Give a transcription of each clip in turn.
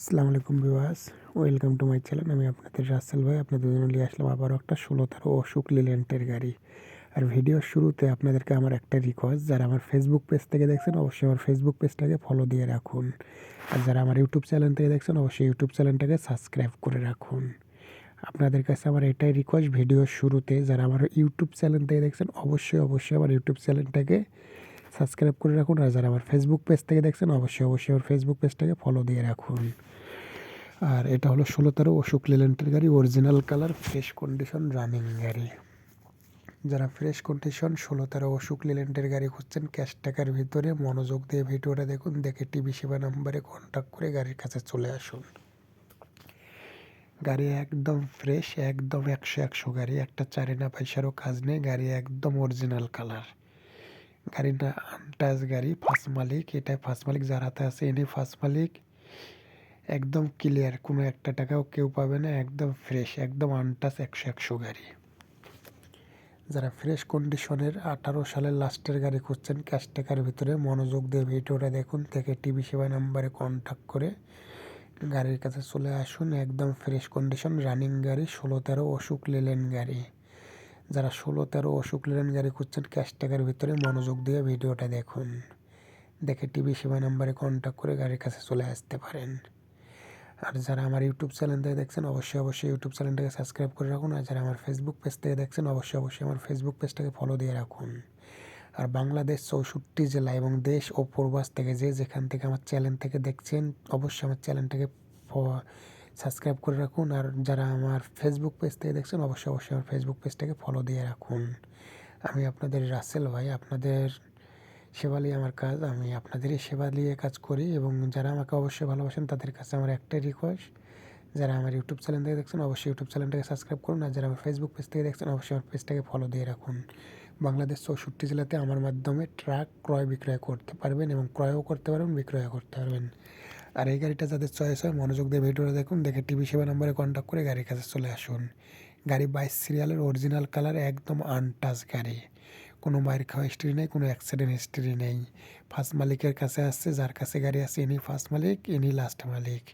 আসসালামু আলাইকুম বিওয়াস ওয়েলকাম টু মাই চ্যানেল। আমি আপনাদের রাসেল ভাই। আপনাদের জন্য নিয়ে আসলাম আবারও একটা ষোলো তেরো অশোক লিল্যান্ডের গাড়ি। আর ভিডিওর শুরুতে আপনাদেরকে আমার একটা রিকোয়েস্ট যারা আমার ফেসবুক পেজ থেকে দেখছেন, অবশ্যই আমার ফেসবুক পেজটাকে ফলো দিয়ে রাখুন। আর যারা আমার ইউটিউব চ্যানেল থেকে দেখছেন, অবশ্যই ইউটিউব চ্যানেলটাকে সাবস্ক্রাইব করে রাখুন। আপনাদের কাছে আমার এটাই রিকোয়েস্ট ভিডিওর শুরুতে যারা আমার ইউটিউব চ্যানেল থেকে দেখছেন, অবশ্যই অবশ্যই আমার ইউটিউব চ্যানেলটাকে সাবস্ক্রাইব করে রাখুন। আর যারা আমার ফেসবুক পেজ থেকে দেখছেন, অবশ্যই অবশ্যই আমার ফেসবুক পেজটাকে ফলো দিয়ে রাখুন। আর এটা হলো ষোলো তেরো অশোক লেল্যান্ডের গাড়ি original colour fresh condition running গাড়ি। যারা ফ্রেশ কন্ডিশন ষোলো তেরো অশোক লেল্যান্ডের গাড়ি খুঁজছেন ক্যাশ টাকার ভিতরে মনোযোগ দিয়ে ভিডিওটা দেখুন, দেখে টিভি সেবা নাম্বারে কন্ট্যাক্ট করে গাড়ির কাছে চলে আসুন। গাড়ি একদম ফ্রেশ একদম একশো একশো গাড়ি, একটা চারিনা পয়সারও কাজ নেই, গাড়ি একদম অরিজিনাল কালার গাড়িটা আনটাচ গাড়ি ফার্স্ট মালিক এটা ফার্স্ট মালিক, যার হাতে আছে এনে ফার্স্ট মালিক। একদম ক্লিয়ার কোনো একটা টাকাও কেউ পাবে না, একদম ফ্রেশ একদম আনটাচ একশো একশো গাড়ি। যারা ফ্রেশ কন্ডিশনের আঠারো সালের লাস্টের গাড়ি খুঁজছেন ক্যাশ টাকার ভিতরে মনোযোগ দিয়ে ভিডিওটা দেখুন, থেকে টিভি সেবা নাম্বারে কন্ট্যাক্ট করে গাড়ির কাছে চলে আসুন, একদম ফ্রেশ কন্ডিশন রানিং গাড়ি, ষোলো তেরো অশোক লেলেন গাড়ি। যারা ষোলো তেরো অশোক লেলেন গাড়ি খুঁজছেন ক্যাশ টাকার ভিতরে মনোযোগ দিয়ে ভিডিওটা দেখুন, দেখে টিভি সেবা নাম্বারে কন্ট্যাক্ট করে গাড়ির কাছে চলে আসতে পারেন। আর যারা আমার ইউটিউব চ্যানেল থেকে দেখছেন, অবশ্যই অবশ্যই ইউটিউব চ্যানেলটাকে সাবস্ক্রাইব করে রাখুন। আর যারা আমার ফেসবুক পেজ থেকে দেখছেন, অবশ্যই অবশ্যই আমার ফেসবুক পেজটাকে ফলো দিয়ে রাখুন। আর বাংলাদেশ চৌষট্টি জেলা এবং দেশ ও প্রবাস থেকে যে যেখান থেকে আমার চ্যানেল থেকে দেখছেন, অবশ্যই আমার চ্যানেলটাকে সাবস্ক্রাইব করে রাখুন। আর যারা আমার ফেসবুক পেজ থেকে দেখছেন, অবশ্যই অবশ্যই আমার ফেসবুক পেজটাকে ফলো দিয়ে রাখুন। আমি আপনাদের রাসেল ভাই, আপনাদের সেবা নিয়ে আমার কাজ, আমি আপনাদেরই সেবা নিয়ে কাজ করি এবং যারা আমাকে অবশ্যই ভালোবাসেন তাদের কাছে আমার একটাই রিকোয়েস্ট যারা আমার ইউটিউব চ্যানেল থেকে দেখছেন অবশ্যই ইউটিউব চ্যানেলটাকে সাবস্ক্রাইব করুন আর যারা আমার ফেসবুক পেজ থেকে দেখছেন অবশ্যই আমার পেজটাকে ফলো দিয়ে রাখুন। বাংলাদেশ চৌষট্টি জেলাতে আমার মাধ্যমে ট্রাক ক্রয় বিক্রয় করতে পারবেন এবং ক্রয়ও করতে পারবেন, বিক্রয়ও করতে পারবেন। আর এই গাড়িটা যাদের চয়েস হয় মনোযোগ দিয়ে ভিডিওটা দেখুন, দেখে টিভি সেবা নাম্বারে কন্ট্যাক্ট করে গাড়ির কাছে চলে আসুন। গাড়ি বাইশ সিরিয়ালের অরিজিনাল কালার একদম আনটাচ গাড়ি। কোনো মায়ের খাওয়া হিস্ট্রি নেই, কোনো অ্যাক্সিডেন্ট হিস্ট্রি নেই। ফার্স্ট মালিকের কাছে আসছে, যার কাছে গাড়ি আছে ইনি ফার্স্ট মালিক, ইনি লাস্ট মালিক।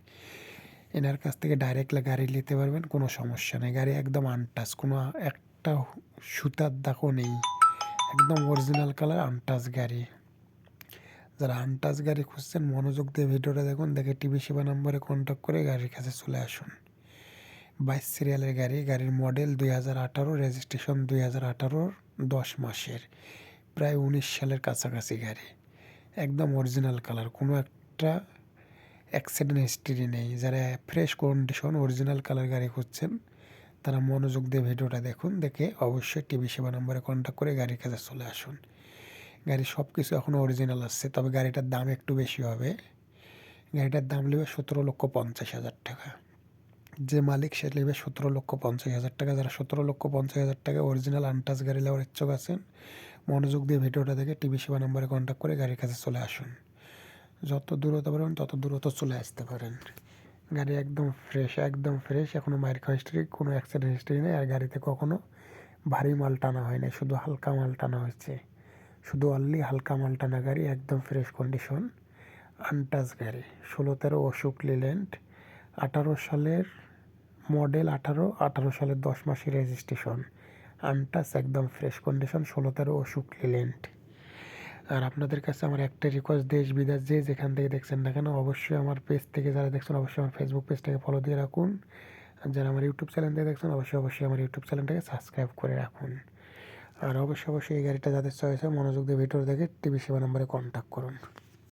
এনার কাছ থেকে ডাইরেক্ট গাড়ি নিতে পারবেন, কোনো সমস্যা নেই। গাড়ি একদম আনটাচ কোনো একটা সুতার দাগও নেই। একদম অরিজিনাল কালার আনটাচ গাড়ি। যারা আনটাচ গাড়ি খুঁজছেন, মনোযোগ দিয়ে ভিডিওটা দেখুন, দেখে টিভি সেবা নম্বরে কন্ট্যাক্ট করে গাড়ির কাছে চলে আসুন। বাইশ সিরিয়ালের গাড়ি, গাড়ির মডেল দুই হাজার আঠারো, রেজিস্ট্রেশন দুই হাজার আঠারোর দশ মাসের, প্রায় উনিশ সালের কাছাকাছি গাড়ি। একদম অরিজিনাল কালার, কোনো একটা অ্যাক্সিডেন্ট হিস্ট্রি নেই। যারা ফ্রেশ কন্ডিশন অরিজিনাল কালার গাড়ি খুঁজছেন, তারা মনোযোগ দিয়ে ভিডিওটা দেখুন, দেখে অবশ্যই টিভি সেবা নম্বরে কন্ট্যাক্ট করে গাড়ির কাছে চলে আসুন। গাড়ির সব কিছু এখনও অরিজিনাল আসছে, তবে গাড়িটার দাম একটু বেশি হবে। গাড়িটার দাম নেবে সতেরো লক্ষ পঞ্চাশ হাজার টাকা। যে মালিক সে নেবে সতেরো লক্ষ পঞ্চাশ হাজার টাকা। যারা সতেরো লক্ষ পঞ্চাশ হাজার টাকা অরিজিনাল আনটাচ গাড়ি নেওয়ার ইচ্ছুক আছেন, মনোযোগ দিয়ে ভিডিওটা দেখে টিভি সেবা নম্বরে কন্ট্যাক্ট করে গাড়ির কাছে চলে আসুন। যত দূরত্ব পারবেন, তত দূরত্ব চলে আসতে পারেন। গাড়ি একদম ফ্রেশ একদম ফ্রেশ এখনও মায়ের খাওয়া হিস্ট্রি কোনো অ্যাক্সিডেন্ট হিস্ট্রি নেই, আর গাড়িতে কখনো ভারী মাল টানা হয় না শুধু হালকা মাল টানা হয়েছে। শুধু অনলি হালকা মাল টানা গাড়ি, একদম ফ্রেশ কন্ডিশন আনটাচ গাড়ি। ষোলো তেরো অশোক লিল্যান্ড আঠারো সালের মডেল আঠারো আঠারো সালের দশ মাসের রেজিস্ট্রেশন আনটাস একদম ফ্রেশ কন্ডিশন ষোলো তেরো অশোক লিল্যান্ড আর আপনাদের কাছে আমার একটা রিকোয়েস্ট দেশ বিদেশ যে যেখান থেকে দেখছেন না কেন, অবশ্যই আমার পেজ থেকে যারা দেখছেন, অবশ্যই আমার ফেসবুক পেজটাকে ফলো দিয়ে রাখুন। আর যারা আমার ইউটিউব চ্যানেল থেকে দেখছেন, অবশ্যই অবশ্যই আমার ইউটিউব চ্যানেলটাকে সাবস্ক্রাইব করে রাখুন। আর অবশ্যই অবশ্যই এই গাড়িটা যাদের চয়েস হয়, মনোযোগ দিয়ে ভিডিও দেখে টিভি সেবা নম্বরে কন্ট্যাক্ট করুন।